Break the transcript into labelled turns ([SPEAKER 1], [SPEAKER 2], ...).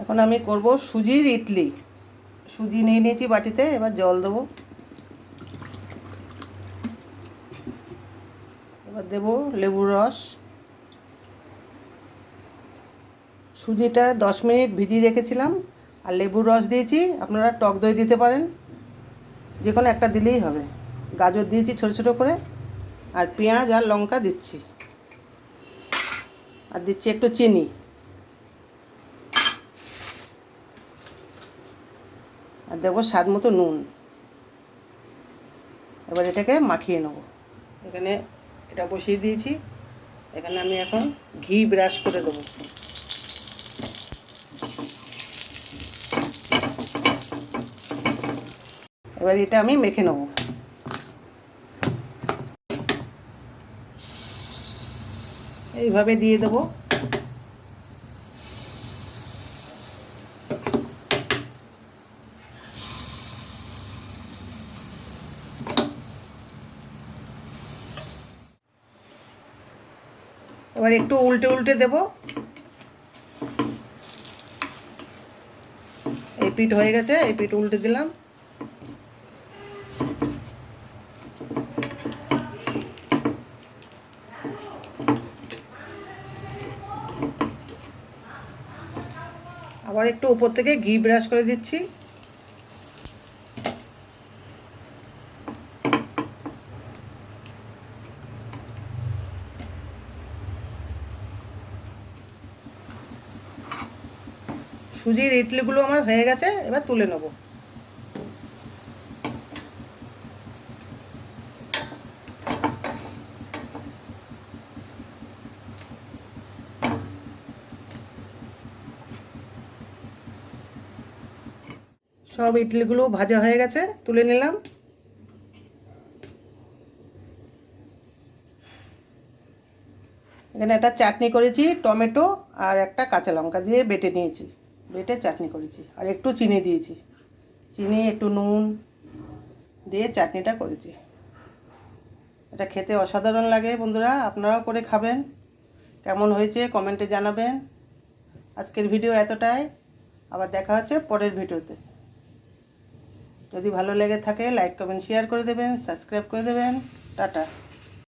[SPEAKER 1] এখন আমি করব সুজির ইডলি। সুজি নিয়ে নিয়েছি বাটিতে, এবার জল দেবো। এবার দেব লেবুর রস। সুজিটা দশ মিনিট ভিজিয়ে রেখেছিলাম, আর লেবুর রস দিয়েছি, আপনারা টক দই দিতে পারেন। যে কোনো একটা দিলেই হবে। গাজর দিয়েছি ছোটো ছোটো করে, আর পেঁয়াজ আর লঙ্কা দিচ্ছি। আর দিচ্ছি একটু চিনি। আর দেবো স্বাদ মতো নুন। এবার এটাকে মাখিয়ে নেব। এখানে এটা বসিয়ে দিয়েছি। এখানে আমি এখন ঘি ব্রাশ করে দেবো। এবার এটা আমি মেখে নেব। এইভাবে দিয়ে দেবো। এবার একটু উল্টে উল্টে দেব। এই পিঠ হয়ে গেছে, এই পিঠ উল্টে দিলাম। আবার একটু উপর থেকে ঘি ব্রাশ করে দিচ্ছি। সুজির ইডলিগুলো আমার হয়ে গেছে, এবার তুলে নেব। সব ইডলিগুলো ভাজা হয়ে গেছে, তুলে নিলাম। এখানে একটা চাটনি করেছি, টমেটো আর একটা কাঁচা লঙ্কা দিয়ে বেটে নিয়েছি। বেটে চাটনি করেছি। আর একটু চিনি দিয়েছি। চিনি, একটু নুন দিয়ে চাটনিটা করেছি। এটা খেতে অসাধারণ লাগে বন্ধুরা, আপনারাও করে খাবেন। কেমন হয়েছে কমেন্টে জানাবেন। আজকের ভিডিও এতটাই। আবার দেখা হচ্ছে পরের ভিডিওতে। যদি ভালো লেগে থাকে, লাইক, কমেন্ট, শেয়ার করে দেবেন, সাবস্ক্রাইব করে দেবেন। টাটা।